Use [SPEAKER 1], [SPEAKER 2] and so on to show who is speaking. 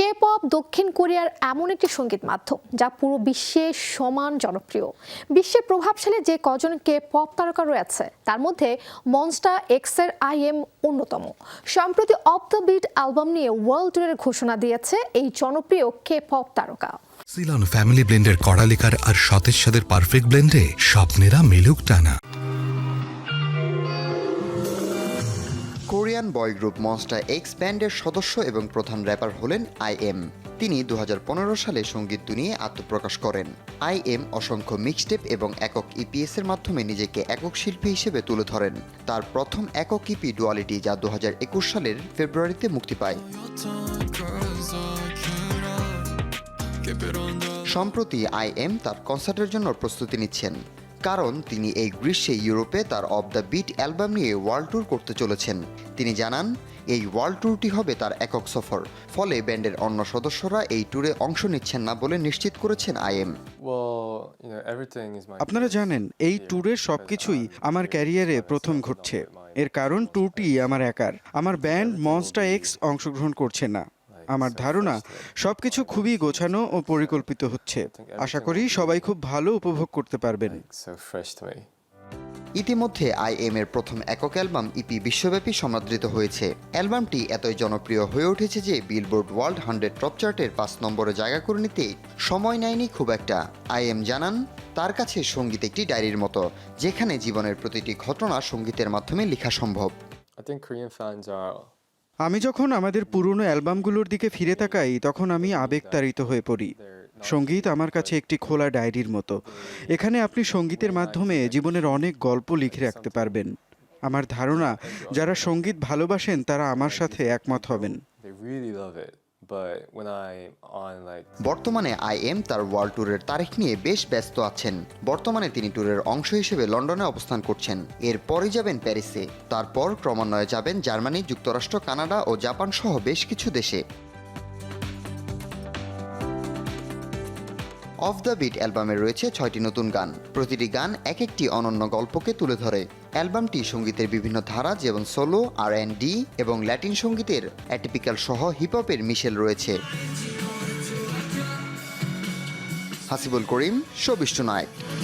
[SPEAKER 1] K pop দক্ষিণ কোরিয়ার এমন একটি সংগীত মাধ্যম যা পুরো বিশ্বে সমান জনপ্রিয়। বিশ্বের প্রভাবশালী যে কজন কে পপ তারকা রয়েছে, তার মধ্যে মনস্টা এক্সের আই এম অন্যতম। সম্প্রতি অফ দ্য বিট অ্যালবাম নিয়ে ওয়ার্ল্ড ট্যুরের ঘোষণা দিয়েছে এই জনপ্রিয় কে পপ তারকা।
[SPEAKER 2] সিলন ফ্যামিলি ব্লেন্ডের কড়ালিকার আর সতেজ সাদের পারফেক্ট ব্লেন্ডে স্বপ্নেরা মিলুক টানা।
[SPEAKER 3] Korean boy group Monsta X ব্যান্ডের সদস্য এবং প্রধান র্যাপার হলেন আই এম। তিনি দু হাজার পনেরো সালে সংগীত দুনিয়ে আত্মপ্রকাশ করেন। আই এম অসংখ্য মিক্সটেপ এবং একক ইপিএস এর মাধ্যমে নিজেকে একক শিল্পী হিসেবে তুলে ধরেন। তার প্রথম একক ইপি ডুয়ালিটি যা দু হাজার একুশ সালের ফেব্রুয়ারিতে মুক্তি পায়। সম্প্রতি আই এম তার কনসার্টের জন্য প্রস্তুতি নিচ্ছেন। কারণ তিনি এই গ্রীষ্মে ইউরোপে তার অব দ্য বিট অ্যালবাম নিয়ে ওয়ার্ল্ড ট্যুর করতে চলেছেন। তিনি জানান এই ওয়ার্ল্ড ট্যুরটি হবে তার একক সফর। ফলে ব্যান্ডের অন্য সদস্যরা এই ট্যুরে অংশ নিচ্ছেন না বলে নিশ্চিত করেছেন I M
[SPEAKER 4] Well, you know, everything is my
[SPEAKER 5] আপনারা জানেন এই ট্যুরের সবকিছুই আমার ক্যারিয়ারে প্রথম ঘটছে। এর কারণ ট্যুরটি আমার একার। আমার ব্যান্ড মনস্টা এক্স অংশগ্রহণ করছে না। আমার ধারণা সবকিছু খুবই গোছানো ও পরিকল্পিত হচ্ছে। আশা করি সবাই খুব ভালো উপভোগ করতে পারবেন।
[SPEAKER 3] ইতিমধ্যে আই এম এর প্রথম একক অ্যালবাম ইপি বিশ্বব্যাপী সমাদৃত হয়েছে। অ্যালবামটি এতই জনপ্রিয় হয়ে উঠেছে যে বিলবোর্ড ওয়ার্ল্ড হান্ড্রেড টপ চার্টের পাঁচ নম্বরে জায়গা করে নিতে সময় নেয়নি খুব একটা। আই এম জানান তার কাছে সংগীত একটি ডায়েরির মতো যেখানে জীবনের প্রতিটি ঘটনা সঙ্গীতের মাধ্যমে লেখা সম্ভব।
[SPEAKER 4] I think Korean fans are
[SPEAKER 5] আমি যখন আমাদের পুরনো অ্যালবামগুলোর দিকে ফিরে তাকাই, তখন আমি আবেগতাড়িত হয়ে পড়ি। সংগীত আমার কাছে একটি খোলা ডায়েরির মতো। এখানে আপনি সঙ্গীতের মাধ্যমে জীবনের অনেক গল্প লিখে রাখতে পারবেন। আমার ধারণা, যারা সংগীত ভালোবাসেন, তারা আমার সাথে একমত হবেন।
[SPEAKER 3] বর্তমানে আই এম তার ওয়ার্ল্ড ট্যুরের তারিখ নিয়ে বেশ ব্যস্ত আছেন। বর্তমানে তিনি ট্যুরের অংশ হিসেবে লন্ডনে অবস্থান করছেন। এরপরই যাবেন প্যারিসে। তারপর ক্রমান্বয়ে যাবেন জার্মানি, যুক্তরাষ্ট্র, কানাডা ও জাপান সহ বেশ কিছু দেশে। অফ দ্য বিট অ্যালবামে রয়েছে ছয়টি নতুন গান। প্রতিটি গান এক একটি অনন্য গল্পকে তুলে ধরে। অ্যালবামটি সঙ্গীতের বিভিন্ন ধারা যেমন সোলো আর অ্যান্ড ডি এবং ল্যাটিন সঙ্গীতের অ্যাটিপিক্যাল সহ হিপহপের মিশেল রয়েছে। হাসিবুল করিম সবিষ্ট নায়ক।